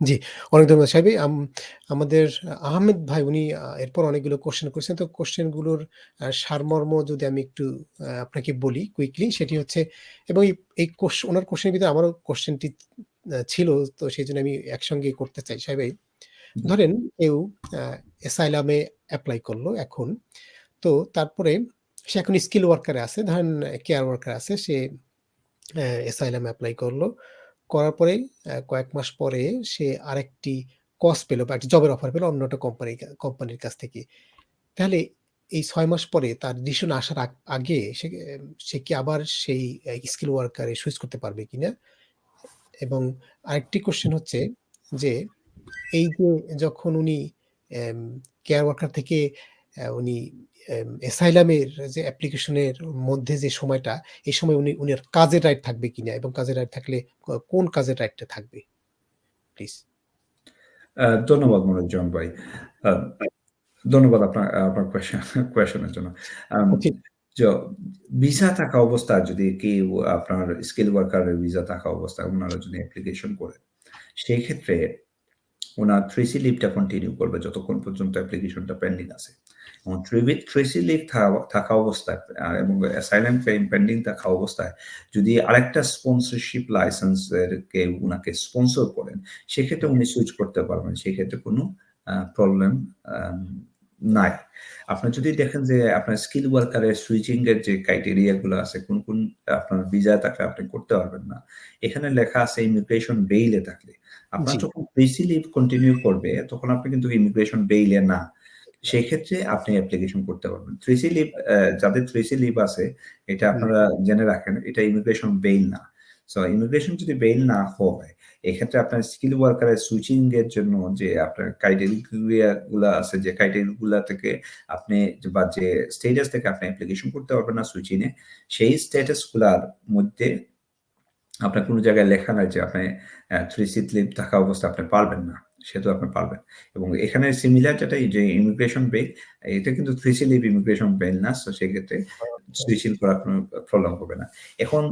জি, অনেক ধন্যবাদ সাহেব। আম আমাদের আহমেদ ভাই উনি এরপর অনেকগুলো কোশ্চেন করেছেন। তো কোয়েশ্চেনগুলোর সারমর্ম যদি আমি একটু আপনাকে বলি কুইকলি সেটি হচ্ছে এবং এই এই কোশ উনার ভিতরে আমারও কোশ্চেনটি ছিল। তো সেই জন্য আমি একসঙ্গে করতে চাই। সাহেবাই ধরেন কেউ আ অ্যাসাইলাম এ এপ্লাই এখন। তো তারপরে সে এখন স্কিল ওয়ার্কার আছে। ধরেন কেয়ার ওয়ার্কার আছে। সে অ্যা অ্যাসাইলাম এপ্লাই করল। করার পরে কয়েক মাস পরে সে আরেকটি কজ পেল বা একটা জবের অফার পেল অন্য একটা কোম্পানি কোম্পানির কাছ থেকে। তাহলে এই ছয় মাস পরে তার ডিসিশন আসার আগ সে সে কি আবার সেই স্কিল ওয়ার্কারে সুইচ করতে পারবে কিনা? এবং আরেকটি কোশ্চেন হচ্ছে যে, এই যে যখন উনি কেয়ার ওয়ার্কার থেকে উনি এর যে অ্যাপ্লিকেশন এর মধ্যে যে সময়টা, এই সময় উনি উনার কাজের রাইট থাকবে কিনা এবং কাজের রাইট থাকলে কোন কাজের রাইটটা থাকবে? প্লিজ। ধন্যবাদ মনোজ্জম ভাই। ধন্যবাদ আপনার আপনার কোয়েশন কোয়েশন জন্য। ভিসা থাকা অবস্থায় যদি কেউ আপনার স্কিল ওয়ার্কার এর ভিসা থাকা অবস্থায় ওনারা যদি অ্যাপ্লিকেশন করেন, সেই ক্ষেত্রে উনার 3C লিভটা কন্টিনিউ করবে যতক্ষণ পর্যন্ত অ্যাপ্লিকেশনটা পেন্ডিং আছে। এবং 3B 3C লিভ থাকা অবস্থায় এবং অ্যাসাইলাম ক্লেইম পেন্ডিং থাকা অবস্থায় যদি আরেকটা স্পন্সরশিপ উনাকে স্পন্সর করেন, সেক্ষেত্রে উনি সুইচ করতে পারবেন। সেক্ষেত্রে কোনো প্রবলেম নাই। আপনার যদি দেখেন যে আপনার স্কিল ওয়ার্কার এর সুইচিং এর যে ক্রাইটেরিয়া গুলো আছে, কোন, কোন আপনার ভিসা থাকলে আপনি করতে পারবেন না। এখানে লেখা আছে ইমিগ্রেশন বেইল থাকলে। আপনার যখন 3C লিভ কন্টিনিউ করবে তখন আপনি কিন্তু ইমিগ্রেশন বেইল এ না। সেক্ষেত্রে আপনি অ্যাপ্লিকেশন করতে পারবেন। 3C লিভ যাদের 3C লিভ আছে এটা আপনারা জেনে রাখেন। এটা ইমিগ্রেশন বেইল না। সো ইমিগ্রেশন যদি বেইল না হয়, এক্ষেত্রে আপনার স্কিল ওয়ার্কার এর সুইচিং এর জন্য যে আপনার ক্রাইটেরিয়া গুলা আছে যে ক্রাইটেরিয়া গুলা থেকে আপনি বা যে স্টেটাস থেকে আপনি অ্যাপ্লিকেশন করতে পারবেন না সুইচিং এ, সেই স্ট্যাটাসগুলার মধ্যে আপনার কোনো জায়গায় লেখা নাই যে আপনি থ্রি 3C লিভ থাকা অবস্থা আপনি পারবেন না। সেটাও আপনি পারবেন। এবং এখানে সিমিলার যেটা যে ইমিগ্রেশন বেল এটা কিন্তু 3C লিভ ইমিগ্রেশন বেল না। সো সেক্ষেত্রে সুইচিং করার কোনো প্রবলেম হবে না। এখন